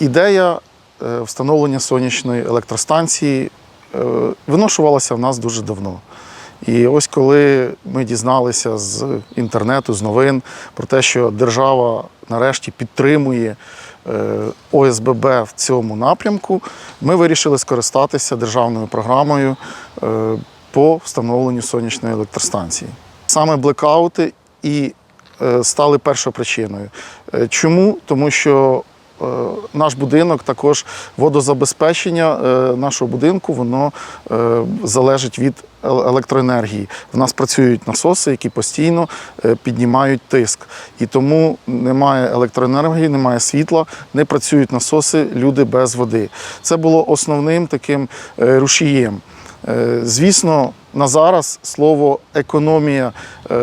Ідея е, встановлення сонячної електростанції е, виношувалася в нас дуже давно. І ось коли ми дізналися з інтернету, з новин про те, що держава нарешті підтримує е, ОСББ в цьому напрямку, ми вирішили скористатися державною програмою по встановленню сонячної електростанції. Саме блекаути і стали першопричиною. Е, Чому? Тому що наш будинок також водозабезпечення е, нашого будинку воно е, залежить від електроенергії. В нас працюють насоси, які постійно е, піднімають тиск. І тому немає електроенергії, немає світла, не працюють насоси, люди без води. Це було основним таким е, рушієм. Е, Звісно, на зараз слово економія е,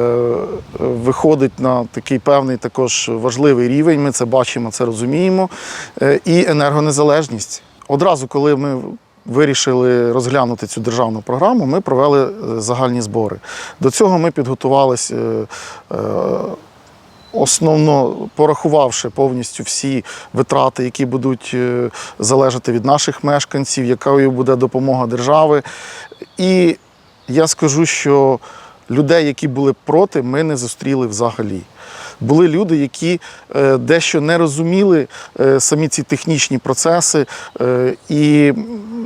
виходить на такий певний також важливий рівень. Ми це бачимо, це розуміємо. Е, І енергонезалежність. Одразу, коли ми вирішили розглянути цю державну програму, ми провели е, загальні збори. До цього ми підготувалися. Основно порахувавши повністю всі витрати, які будуть залежати від наших мешканців, якою буде допомога держави. І я скажу, що людей, які були проти, ми не зустріли взагалі. Були люди, які е, дещо не розуміли е, самі ці технічні процеси е, і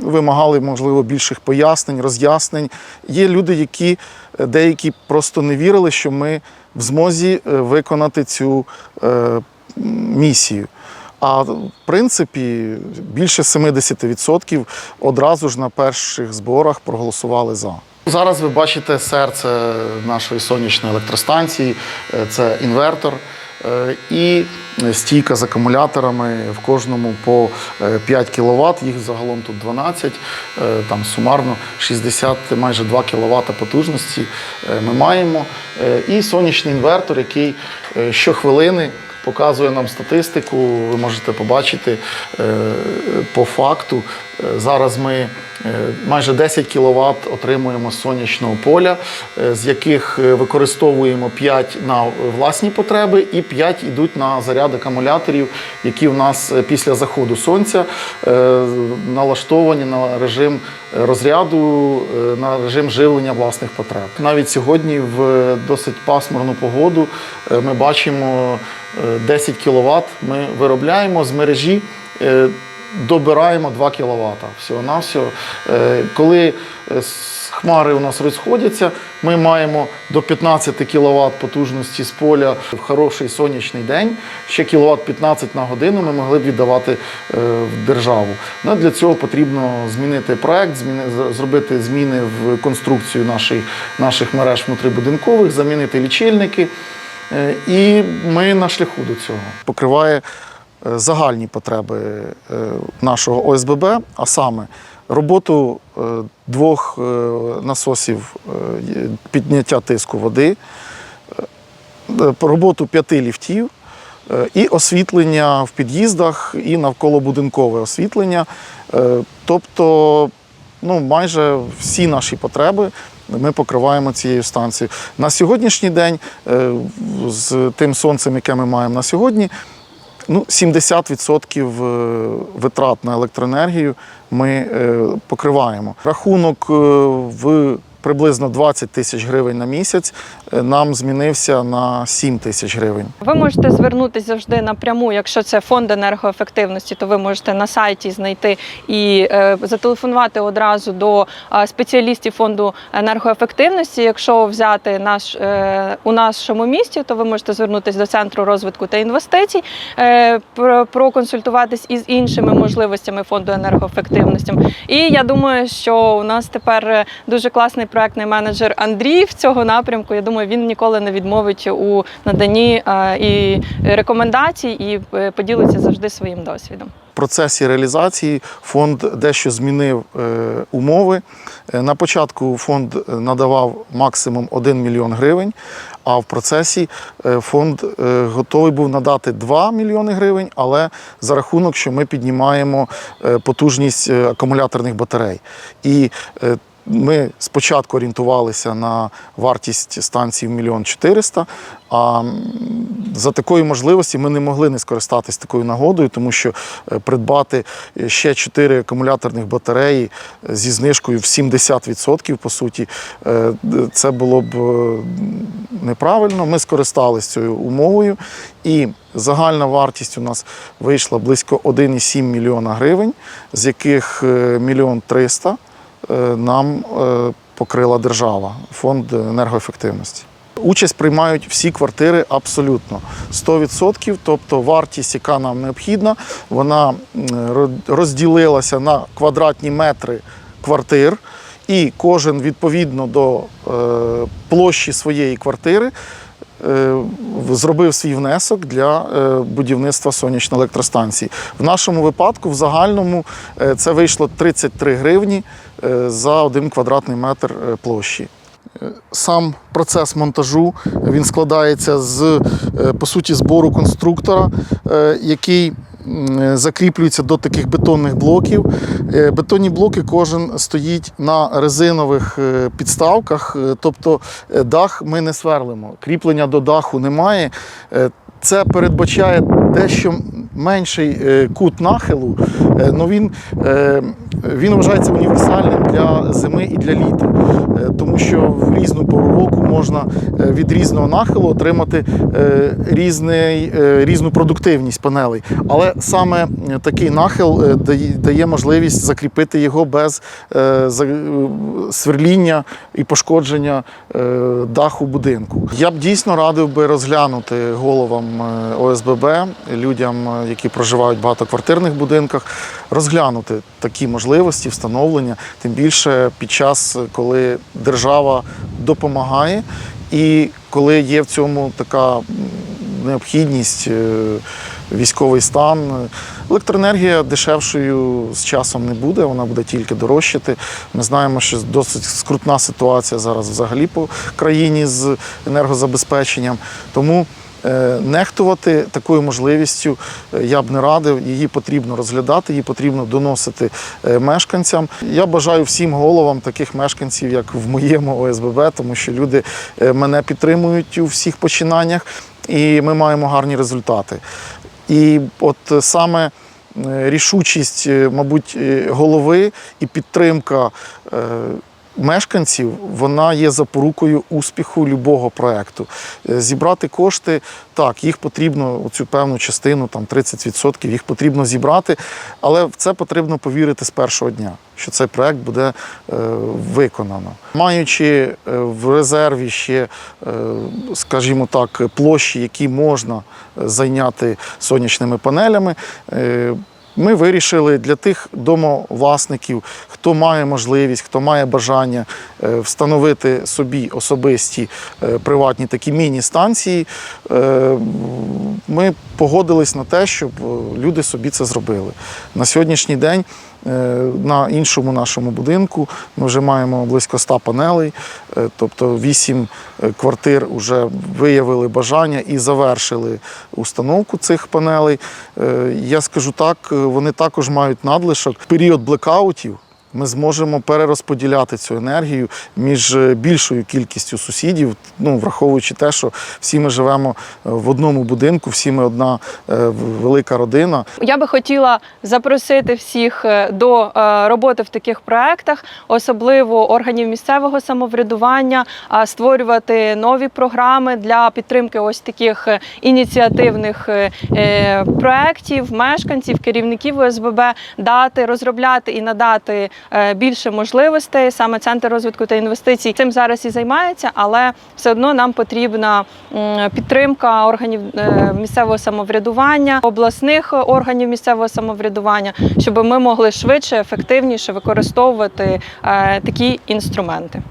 вимагали, можливо, більших пояснень, роз'яснень. Є люди, які деякі просто не вірили, що ми в змозі виконати цю місію. А в принципі більше 70% одразу ж на перших зборах проголосували за. Зараз ви бачите серце нашої сонячної електростанції, Е, це інвертор. е, І стійка з акумуляторами в кожному по е, 5 кВт, їх загалом тут 12, е, там сумарно 60, майже 2 кВт потужності е, ми маємо. Е, І сонячний інвертор, який е, щохвилини показує нам статистику. Ви можете побачити е, по факту. Е, Зараз ми е, майже 10 кВт отримуємо з сонячного поля, з яких використовуємо 5 на власні потреби і 5 йдуть на заряд акумуляторів, які в нас після заходу сонця налаштовані на режим розряду, на режим живлення власних потреб. Навіть сьогодні в досить пасмурну погоду ми бачимо 10 кВт ми виробляємо з мережі. е, Добираємо 2 кВт. Всього на всього. Коли е, хмари у нас розходяться, ми маємо до 15 кВт потужності з поля в хороший сонячний день. Ще кВт 15 на годину ми могли б віддавати е, в державу. Ну, для цього потрібно змінити проект, зміни, зробити зміни в конструкцію наших, наших мереж внутрибудинкових, замінити лічильники. Е, І ми на шляху до цього. Покриває е, загальні потреби е, нашого ОСББ, а саме роботу двох насосів підняття тиску води, роботу п'яти ліфтів і освітлення в під'їздах і навколобудинкове освітлення. Е, Тобто ну, майже всі наші потреби ми покриваємо цією станцією. На сьогоднішній день, е, з тим сонцем, яке ми маємо на сьогодні, ну, 70% е, витрат на електроенергію ми е, покриваємо. Рахунок в приблизно 20 тисяч гривень на місяць е, нам змінився на 7 тисяч гривень. Ви можете звернутися завжди напряму. Якщо це фонд енергоефективності, то ви можете на сайті знайти і е, зателефонувати одразу до спеціалістів фонду енергоефективності. Якщо взяти наш е, у нашому місті, то ви можете звернутися до центру розвитку та інвестицій, проконсультуватись із іншими можливостями фонду енергоефективності. І я думаю, що у нас тепер дуже класний проектний менеджер Андрій в цього напрямку. Я думаю, він ніколи не відмовить у наданні е, і рекомендацій і е, поділиться завжди своїм досвідом. В процесі реалізації фонд дещо змінив е, умови. На початку фонд надавав максимум 1 мільйон гривень, а в процесі фонд готовий був надати 2 мільйони гривень, але за рахунок, що ми піднімаємо потужність акумуляторних батарей. І Ми спочатку орієнтувалися на вартість станції в мільйон 400, а за такої можливості ми не могли не скористатись такою нагодою, тому що е, придбати ще 4 акумуляторних батареї зі знижкою в 70%, по суті, е, це було б е, неправильно. Ми скористалися цією умовою, і загальна вартість у нас вийшла близько 1,7 мільйона гривень, з яких е, мільйон 300 е, нам е, покрила держава, фонд енергоефективності. Участь приймають всі квартири абсолютно 100%, тобто вартість, яка нам необхідна, вона розділилася на квадратні метри квартир, і кожен відповідно до е, площі своєї квартири е, зробив свій внесок для е, будівництва сонячної електростанції. В нашому випадку, в загальному, е, це вийшло 33 гривні е, за один квадратний метр е, площі. Е, Сам процес монтажу він складається з е, по суті збору конструктора, е, який е, закріплюється до таких бетонних блоків. Е, Бетонні блоки кожен стоїть на резинових е, підставках, е, тобто е, дах ми не сверлимо. Кріплення до даху немає. Е, Це передбачає дещо менший е, кут нахилу, але він, е, він вважається універсальним для зими і для літа, Е, тому що в різну пору року можна е, від різного нахилу отримати е, різний, різну продуктивність панелей. Але саме такий нахил дає- можливість закріпити його без сверління і пошкодження даху будинку. Я б дійсно радив би розглянути головам ОСББ, людям, які проживають в багатоквартирних будинках, розглянути такі можливості встановлення, тим більше під час, коли держава допомагає і коли є в цьому така необхідність. е, Військовий стан. Електроенергія дешевшою з часом не буде, вона буде тільки дорожчати. Ми знаємо, що досить скрутна ситуація зараз взагалі по країні з енергозабезпеченням. Тому нехтувати такою можливістю е, я б не радив. Її потрібно розглядати, її потрібно доносити е, мешканцям. Я бажаю всім головам таких мешканців, як в моєму ОСББ, тому що люди е, мене підтримують у всіх починаннях, і ми маємо гарні результати. І от е, саме е, рішучість, е, мабуть, е, голови і підтримка е, мешканців, вона є запорукою успіху любого проекту. Е, Зібрати кошти, так, їх потрібно, цю певну частину, там 30%, їх потрібно зібрати, але в це потрібно повірити з першого дня, що цей проект буде е, виконано. Маючи е, в резерві ще, скажімо так, площі, які можна зайняти сонячними панелями. Ми вирішили для тих домовласників, хто має можливість, хто має бажання е, встановити собі особисті е, приватні такі міні-станції. е, Ми погодились на те, щоб люди собі це зробили. На сьогоднішній день на іншому нашому будинку ми вже маємо близько 100 панелей, е, тобто 8 квартир вже виявили бажання і завершили установку цих панелей. Е, Я скажу так, е, вони також мають надлишок. Період блекаутів ми зможемо перерозподіляти цю енергію між е, більшою кількістю сусідів, ну, враховуючи те, що всі ми живемо е, в одному будинку, всі ми одна е, велика родина. Я би хотіла запросити всіх до роботи в таких проектах, особливо органів місцевого самоврядування, створювати нові програми для підтримки ось таких ініціативних проєктів, мешканців, керівників ОСББ, дати, розробляти і надати більше можливостей. Саме центр розвитку та інвестицій цим зараз і займається, але все одно нам потрібна підтримка органів е, місцевого самоврядування, обласних органів місцевого самоврядування, щоб ми могли швидше, ефективніше використовувати е, такі інструменти.